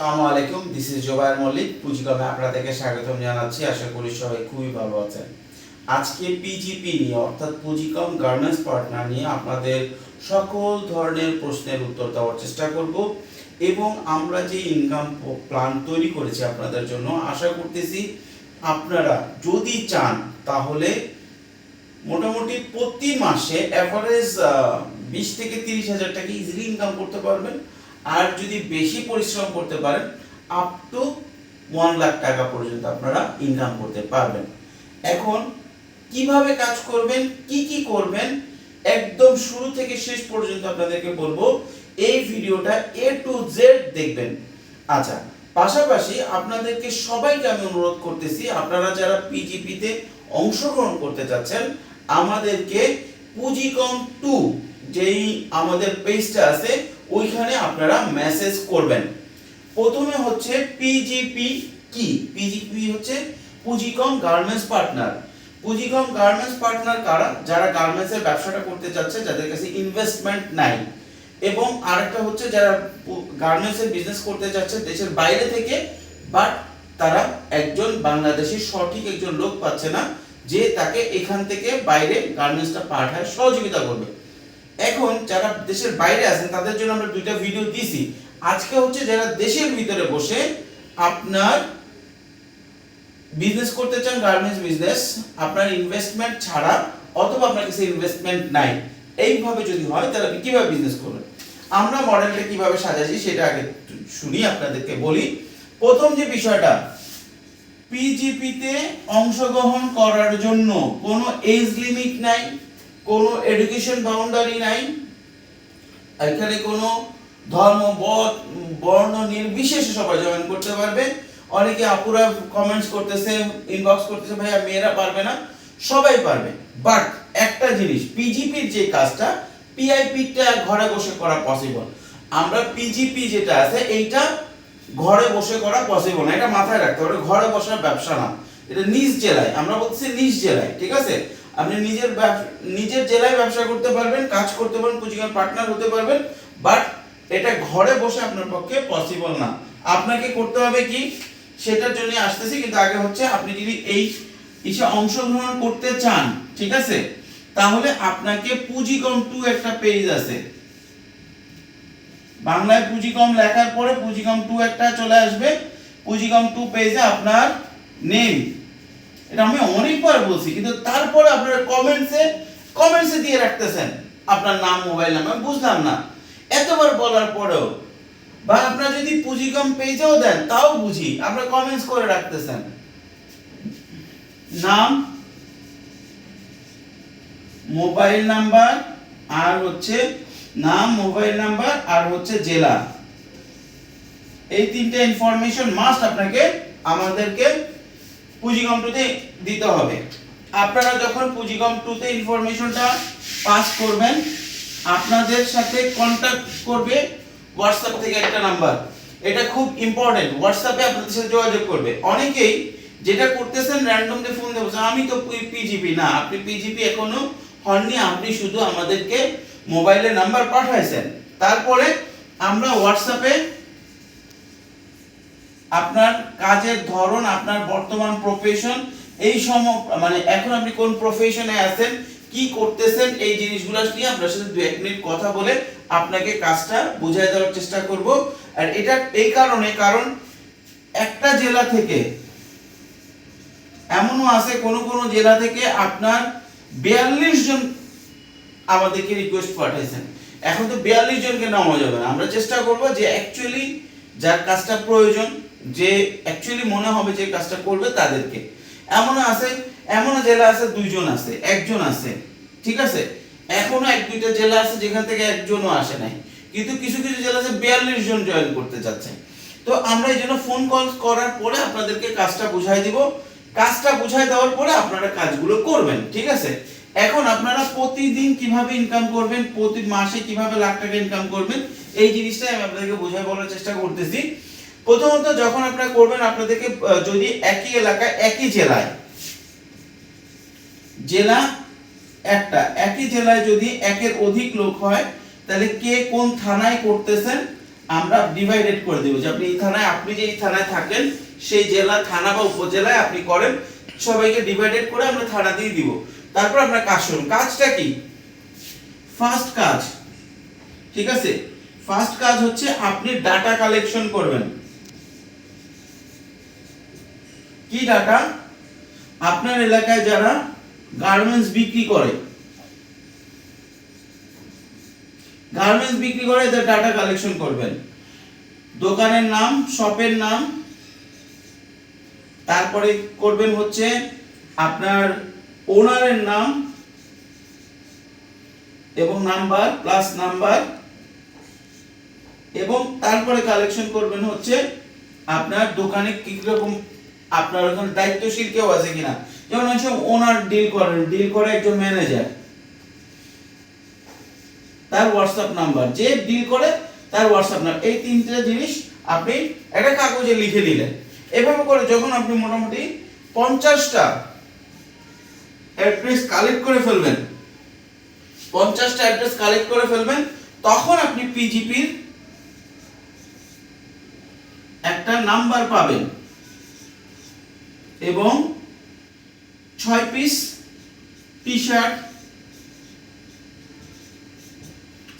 আসসালামু আলাইকুম this is Jobayer Mallick, পুঁজিকমে আপনাদেরকে স্বাগতম জানাচ্ছি, আশা করি সবাই খুবই ভালো আছেন। আজকে পিজিপি নিয়ে, অর্থাৎ পুঁজিকম গার্মেন্টস পার্টনার নিয়ে আপনাদের সকল ধরনের প্রশ্নের উত্তর দেওয়ার চেষ্টা করব এবং আমরা যে ইনকাম প্ল্যান তৈরি করেছি আপনাদের জন্য, আশা করতেছি আপনারা যদি চান, তাহলে মোটামুটি প্রতি মাসে অ্যাভারেজ বিশ থেকে তিরিশ হাজার টাকা ইজিলি ইনকাম করতে পারবেন। আর যদি বেশি পরিশ্রম করতে পারেন আপ টু ওয়ান লাখ টাকা পর্যন্ত আপনারা ইনকাম করতে পারবেন। এখন কীভাবে কাজ করবেন, কি কি করবেন, একদম শুরু থেকে শেষ পর্যন্ত আপনাদেরকে বলব, এই ভিডিওটা এ টু জেড দেখবেন। আচ্ছা পাশাপাশি আপনাদেরকে সবাইকে আমি অনুরোধ করতেছি, আপনারা যারা পিজিপিতে অংশগ্রহণ করতে চাচ্ছেন, আমাদেরকে পুঁজিকম টু যেই আমাদের পেজটা আছে ওইখানে আপনারা মেসেজ করবেন। প্রথমে হচ্ছে পিজিপি কি? পিজিপি হচ্ছে Punjikom garments partner Punjikom garments partner কারা? যারা গার্মেন্টসের ব্যবসাটা করতে চাচ্ছে, যাদের কাছে ইনভেস্টমেন্ট নাই। এবং আরেকটা হচ্ছে যারা গার্মেন্টসের বিজনেস করতে চাচ্ছে দেশের বাইরে থেকে বাট তারা একজন বাংলাদেশি সঠিক একজন লোক পাচ্ছে না, যে তাকে এখান থেকে বাইরে গার্মেন্টসটা পাঠায় সহযোগিতা করবে। এখন যারা দেশের বাইরে আছেন, তাদের জন্য আমরা দুইটা ভিডিও দিছি আজকে হচ্ছে যারা দেশের ভিতরে বসে আপনার বিজনেস করতে চান গার্মেন্টস বিজনেস আপনার ইনভেস্টমেন্ট ছাড়া অথবা আপনার কাছে ইনভেস্টমেন্ট নাই, এইভাবে যদি হয়, তাহলে আপনি কীভাবে বিজনেস করবেন? আমরা মডেলটা কীভাবে সাজাচ্ছি, সেটা আগে শুনি, আপনাদেরকে বলি। প্রথম যে বিষয়টা পিজিপিতে অংশগ্রহণ করার জন্য কোনো এজ লিমিট নাই। কোনো এডুকেশন বাউন্ডারি নাই। এখানে কোনো ধর্ম বর্ণ নির্বিশেষে সবাই জয়েন করতে পারবে। অনেকে আপুরা কমেন্টস করতেছে ইনবক্স করতেছে, ভাইয়া, মেয়েরা পারবে না। সবাই পারবে। বাট একটা জিনিস পিজিপির যে কাজটা পিআইপিটা ঘরে বসে করা পসিবল আমরা পিজিপি যেটা আছে, এইটা ঘরে বসে করা পসিবল না। এটা মাথায় রাখতে হবে, ঘরে বসার ব্যবসা না। এটা নিজ জেলায়, আমরা বলছি নিজ জেলায়, ঠিক আছে? আপনি নিজের নিজের জেলায় ব্যবসা করতে পারবেন, কাজ করতে পারবেন পুঁজিকার পার্টনার হতে পারবেন বাট এটা ঘরে বসে আপনার পক্ষে পসিবল না। আপনাকে করতে হবে কি? সেটার জন্য আসতেছি, কিন্তু আগে হচ্ছে আপনি যদি এই ইসে অংশগ্রহণ করতে চান, ঠিক আছে? তাহলে আপনাকে পুঁজিকম টু একটা পেজ আছে। বাংলায় পুঁজিকম লেখার পরে পুঁজিকম টু একটা চলে আসবে। পুঁজিকম টু পেজে আপনার নেম এটা আমি অনেকবার বলছি, কিন্তু তারপরে আপনারা কমেন্টসে কমেন্টসে দিয়ে রাখতেছেন আপনার নাম মোবাইল নাম্বার বুঝলাম না। এতবার বলার পরেও, বা আপনারা যদি পুঁজি কম পেজেও দেন, তাও বুঝি, আপনারা কমেন্টস করে রাখতেছেন। নাম মোবাইল নাম্বার আর হচ্ছে নাম মোবাইল নাম্বার আর হচ্ছে জেলা। এই তিনটে ইনফরমেশন মাস্ট আপনাকে আমাদেরকে পুঁজিকম টুতে দিতে হবে। আপনারা যখন পুঁজিকম টুতে ইনফরমেশনটা পাস করবেন, আপনাদের সাথে কন্টাক্ট করবে হোয়াটসঅ্যাপ থেকে একটা নাম্বার এটা খুব ইম্পর্টেন্ট হোয়াটসঅ্যাপে আপনাদের সাথে যোগাযোগ করবে। অনেকেই যেটা করতেছেন র্যান্ডমলি ফোন দেবো, আমি তো পিজিপি না, আপনি পিজিপি এখনও হননি, আপনি শুধু আমাদেরকে মোবাইলের নাম্বার পাঠাইছেন। তারপরে আমরা হোয়াটসঅ্যাপে আপনার কাজের ধরন, আপনার বর্তমান প্রফেশন এই সম মানে এখন আপনি কোন প্রফেশনে আছেন, কি করতেছেন, এই জিনিসগুলো নিয়ে আপনার সাথে দু এক মিনিট কথা বলে আপনাকে কাজটা বুঝাই দেওয়ার চেষ্টা করব। আর এটা এই কারণে, কারণ একটা জেলা থেকে এমনও আছে, কোন কোন জেলা থেকে আপনার বিয়াল্লিশ জন আমাদেরকে রিকোয়েস্ট পাঠিয়েছেন এখন তো বিয়াল্লিশ জনকে নামা যাবে না। আমরা চেষ্টা করব যে অ্যাকচুয়ালি যার কাজটা প্রয়োজন, যে অ্যাকচুয়ালি মনে হবে যে কাজটা করবে তাদেরকে। এমন আছে এমন জেলা আছে, দুইজন আছে, একজন আছে, ঠিক আছে? এখনও এক দুইটা জেলা আছে যেখান থেকে একজনও আসে নাই। কিন্তু কিছু কিছু জেলা আছে বিয়াল্লিশ জন জয়েন করতে যাচ্ছে। তো আমরা এই জন্য ফোন কল করার পরে আপনাদেরকে কাজটা বুঝাই দিব। কাজটা বুঝাই দেওয়ার পরে আপনারা কাজগুলো করবেন, ঠিক আছে? এখন আপনারা প্রতিদিন কীভাবে ইনকাম করবেন, প্রতি মাসে কীভাবে লাখ টাকা ইনকাম করবেন এই জিনিসটাই আমি আপনাদেরকে বোঝাই বলার চেষ্টা করতেছি। প্রথমত যখন আপনারা করবেন, আপনাদেরকে যদি একই এলাকায় একই জেলায়, জেলা একটা, একই জেলায় যদি একের অধিক লোক হয়, তাহলে কে কোন থানায় করতেছেন, আমরা ডিভাইডেড করে দেবো। যে আপনি এই থানায়, আপনি যে এই থানায় থাকেন, সেই জেলা, থানা বা উপজেলায় আপনি করেন, সবাইকে ডিভাইডেড করে আমরা থানা দিয়ে দিব। তারপর আপনার কাজ শুরু। কাজটা কি? ফার্স্ট কাজ, ঠিক আছে? ফার্স্ট কাজ হচ্ছে আপনি ডাটা কালেকশন করবেন। কি ডাটা? আপনার এলাকায় যারা গার্মেন্টস বিক্রি করে, গার্মেন্টস বিক্রি করে এদের ডাটা কালেকশন করবেন। দোকানের নাম, শপের নাম, তারপরে করবেন হচ্ছে আপনার ওনারের নাম এবং নাম্বার প্লাস নাম্বার এবং তারপরে কালেকশন করবেন হচ্ছে আপনার দোকানে কি রকম আপনার ওখানে দায়িত্বশীল কেউ আছে কিনা? যেমন হচ্ছে ওনার ডিল করেন ডিল করে একজন ম্যানেজার তার হোয়াটসঅ্যাপ নাম্বার যে ডিল করে তার হোয়াটসঅ্যাপ নাম্বার এই তিনটে জিনিস আপনি একটা কাগজে লিখে দিলেন। এভাবে করে যখন আপনি মোটামুটি পঞ্চাশটা অ্যাড্রেস কালেক্ট করে ফেলবেন, পঞ্চাশটা অ্যাড্রেস কালেক্ট করে ফেলবেন, তখন আপনি পিজিপির একটা নাম্বার পাবেন। এবং ছয় পিস টি শার্ট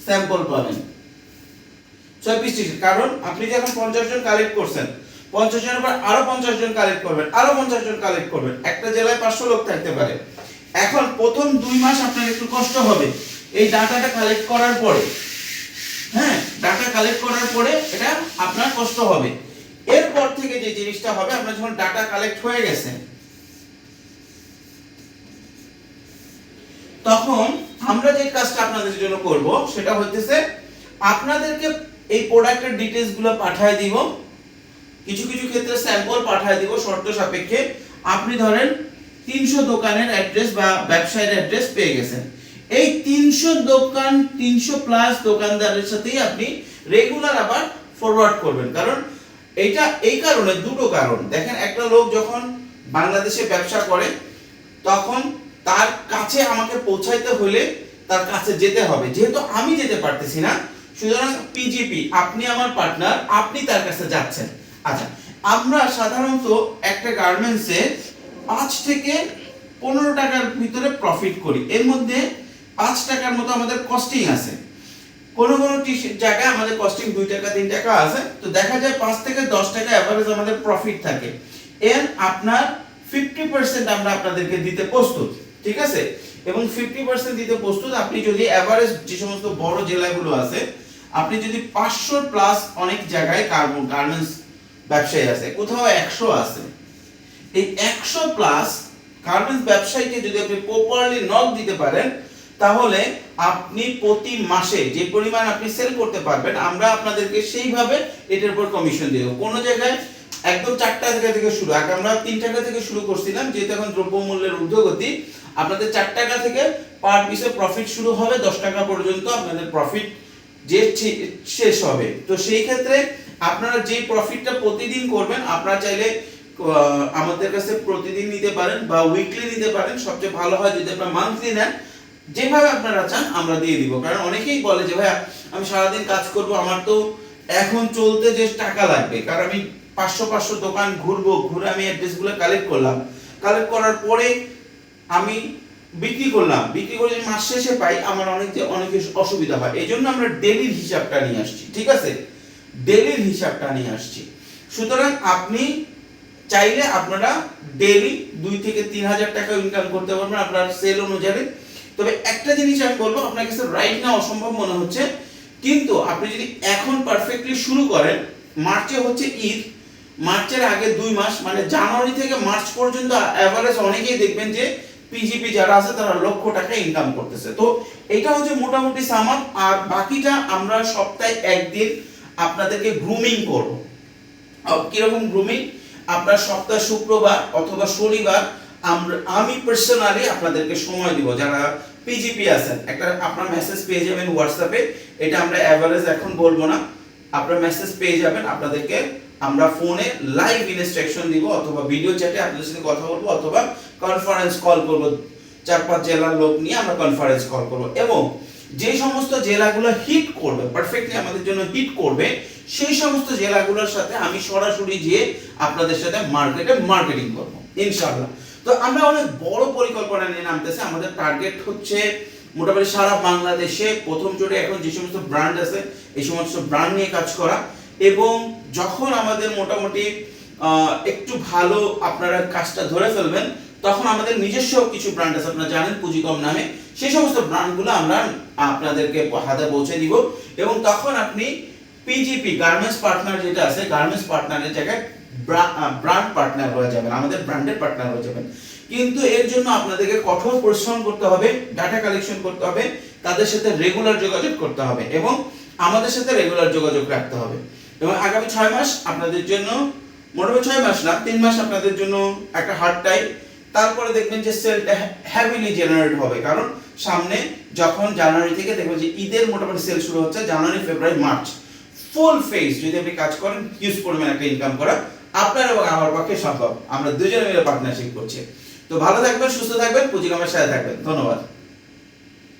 স্যাম্পল পাবেন। ছয় পিস টি শার্ট কারণ আপনি যখন পঞ্চাশ জন কালেক্ট করছেন, পঞ্চাশ জনের পর আরও পঞ্চাশ জন কালেক্ট করবেন, আরও পঞ্চাশ জন কালেক্ট করবেন। একটা জেলায় পাঁচশো লোক থাকতে পারে। এখন প্রথম দুই মাস আপনার একটু কষ্ট হবে। এই ডাটাটা কালেক্ট করার পরে হ্যাঁ ডাটা কালেক্ট করার পরে এটা আপনার কষ্ট হবে। এরপর থেকে যে জিনিসটা হবে আপনার যখন ডাটা কালেক্ট হয়ে গেছে, তখন আমরা যে কাজটা আপনাদের জন্য করব, সেটা হইতেছে আপনাদেরকে এই প্রোডাক্টের ডিটেইলসগুলো পাঠিয়ে দিব। কিছু কিছু ক্ষেত্রে স্যাম্পল পাঠিয়ে দিব শর্ত সাপেক্ষে। আপনি ধরেন তিনশো দোকানের অ্যাড্রেস বা ব্যবসায়ের অ্যাড্রেস পেয়ে গেছেন। এই তিনশো দোকান, তিনশো প্লাস দোকানদারের সাথেই আপনি রেগুলার আবার ফরওয়ার্ড করবেন। কারণ এটা এই কারণে দুটো কারণ। দেখেন, একটা লোক যখন বাংলাদেশে ব্যবসা করে, তখন তার কাছে আমাকে পৌঁছাইতে হলে তার কাছে যেতে হবে। যেহেতু আমি যেতে পারতেছি না, সুতরাং পিজিপি আপনি আমার পার্টনার আপনি তার কাছে যাচ্ছেন। আচ্ছা আমরা সাধারণত একটা গার্মেন্টসে পাঁচ থেকে পনেরো টাকার ভিতরে প্রফিট করি। এর মধ্যে পাঁচ টাকার মতো আমাদের কস্টিং আছে। কোনো কোনো জায়গায় আমাদের কস্টিং দুই টাকা, তিন টাকা আছে। তো দেখা যায় পাঁচ থেকে দশ টাকা অ্যাভারেজ আমাদের প্রফিট থাকে। এর আপনার ফিফটি পার্সেন্ট আমরা আপনাদেরকে দিতে প্রস্তুত, ঠিক আছে? এবং ফিফটি পার্সেন্ট দিতে প্রস্তুত, আপনি যদি অ্যাভারেজ যে সমস্ত বড় জেলাগুলো আছে, আপনি যদি পাঁচশো প্লাস অনেক জায়গায় কার্বন গার্মেন্টস ব্যবসায়ী আছে, কোথাও একশো আছে। এই একশো প্লাস গার্মেন্টস ব্যবসায়ীকে যদি আপনি প্রপারলি নক দিতে পারেন তাহলে আপনি প্রতি মাসে যে পরিমাণ আপনি সেল করতে পারবেন, আমরা আপনাদেরকে সেইভাবে এটার উপর কমিশন দেব। কোনো জায়গায় একদম চার টাকা থেকে শুরু, আগে আমরা তিন টাকা থেকে শুরু করছিলাম, যেহেতু এখন দ্রব্যমূল্যের ঊর্ধ্বগতি, আপনাদের চার টাকা থেকে পার পিসে প্রফিট শুরু হবে, দশ টাকা পর্যন্ত আপনাদের প্রফিট যে শেষ হবে। তো সেই ক্ষেত্রে আপনারা যে প্রফিটটা প্রতিদিন করবেন, আপনারা চাইলে আমাদের কাছে প্রতিদিন নিতে পারেন বা উইকলি নিতে পারেন। সবচেয়ে ভালো হয় যদি আপনারা মান্থলি নেন যেভাবে আপনারা চান, আমরা দিয়ে দিব। কারণ অনেকেই বলে যে, ভাইয়া, আমি সারাদিন কাজ করব, আমার তো এখন চলতে যে টাকা লাগবে, কারণ আমি পাঁচশো পাঁচশো দোকান ঘুরবো, ঘুরে আমি অ্যাড্রেসগুলো কালেক্ট করলাম। কালেক্ট করার পরে আমি বিক্রি করলাম। বিক্রি করে যদি মাস শেষে পাই, আমার অনেক যে, অনেক অসুবিধা হয়। এই জন্য আমরা ডেলির হিসাবটা নিয়ে আসছি, ঠিক আছে? ডেলির হিসাবটা নিয়ে আসছি। সুতরাং আপনি চাইলে আপনারা ডেলি দুই থেকে তিন হাজার টাকা ইনকাম করতে পারবেন আপনার সেল অনুযায়ী। তবে একটা জিনিস আমি বলব, আপনার কাছে রাইট না অসম্ভব মনে হচ্ছে, কিন্তু আপনি যদি এখন পারফেক্টলি শুরু করেন, মার্চে হচ্ছে ঈদ, মার্চের আগে দুই মাস মানে জানুয়ারি থেকে মার্চ পর্যন্ত অ্যাভারেজ অনেকেই দেখবেন যে পিজিপি যারা আছে তারা লক্ষ টাকা ইনকাম করতেছে। তো এটা হচ্ছে মোটামুটি সামান আর বাকিটা আমরা সপ্তাহে একদিন আপনাদেরকে গ্রুমিং করব। কীরকম গ্রুমিং আপনার সপ্তাহ শুক্রবার অথবা শনিবার, আমরা আমি পার্সোনালি আপনাদেরকে সময় দিব, যারা পিজিপি আছেন একটা আপনার মেসেজ পেয়ে যাবেন হোয়াটসঅ্যাপে এটা আমরা অ্যাভারেজ এখন বলব না। আপনার মেসেজ পেয়ে যাবেন। আপনাদেরকে আমরা ফোনে লাইভ ইনস্ট্রাকশন দিব অথবা ভিডিও চ্যাটে আপনাদের সাথে কথা বলব অথবা কনফারেন্স কল করব। চার পাঁচ জেলার লোক নিয়ে আমরা কনফারেন্স কল করব। এবং যে সমস্ত জেলাগুলো হিট করবে পারফেক্টলি আমাদের জন্য হিট করবে, সেই সমস্ত জেলাগুলোর সাথে আমি সরাসরি গিয়ে আপনাদের সাথে মার্কেটে মার্কেটিং করব। ইনশাআল্লাহ। তো আমরা অনেক বড় পরিকল্পনা নিয়ে নামতেছে। আমাদের টার্গেট হচ্ছে মোটামুটি সারা বাংলাদেশে প্রথম জোটে এখন যে সমস্ত ব্র্যান্ড আছে, এই সমস্ত ব্র্যান্ড নিয়ে কাজ করা। এবং যখন আমাদের মোটামুটি একটু ভালো আপনারা কাজটা ধরে ফেলবেন, তখন আমাদের নিজস্ব কিছু ব্র্যান্ড আছে, আপনারা জানেন পুঁজিকম নামে। সেই সমস্ত ব্র্যান্ডগুলো আমরা আপনাদেরকে হাতে পৌঁছে দিব। এবং তখন আপনি পিজিপি গার্মেন্টস পার্টনার যেটা আছে গার্মেন্টস পার্টনারের জায়গায় ব্র্যান্ড পার্টনার হয়ে যাবেন, আমাদের ব্র্যান্ডের পার্টনার হয়ে যাবেন। কিন্তু এর জন্য আপনাদেরকে কঠোর পরিশ্রম করতে হবে ডাটা কালেকশন করতে হবে, তাদের সাথে রেগুলার যোগাযোগ করতে হবে এবং আমাদের সাথে রেগুলার যোগাযোগ রাখতে হবে। এবং আগামী ছয় মাস আপনাদের জন্য, মোটামুটি ছয় মাস না, তিন মাস আপনাদের জন্য একটা হার্ড টাইম তারপরে দেখবেন যে সেলটা হ্যাভিলি জেনারেট হবে, কারণ সামনে যখন জানুয়ারি থেকে দেখবেন যে ঈদের মোটামুটি সেল শুরু হচ্ছে, জানুয়ারি, ফেব্রুয়ারি, মার্চ। ফুল ফেজ যদি আপনি কাজ করেন হিউজ পরিমাণ একটা ইনকাম করা আপনার এবং আমার পক্ষে সম্ভব। আমরা দুজনে মিলে পার্টনারশিপ করছি। তো ভালো থাকবেন, সুস্থ থাকবেন পুঁজিকামের সাথে থাকবেন। ধন্যবাদ।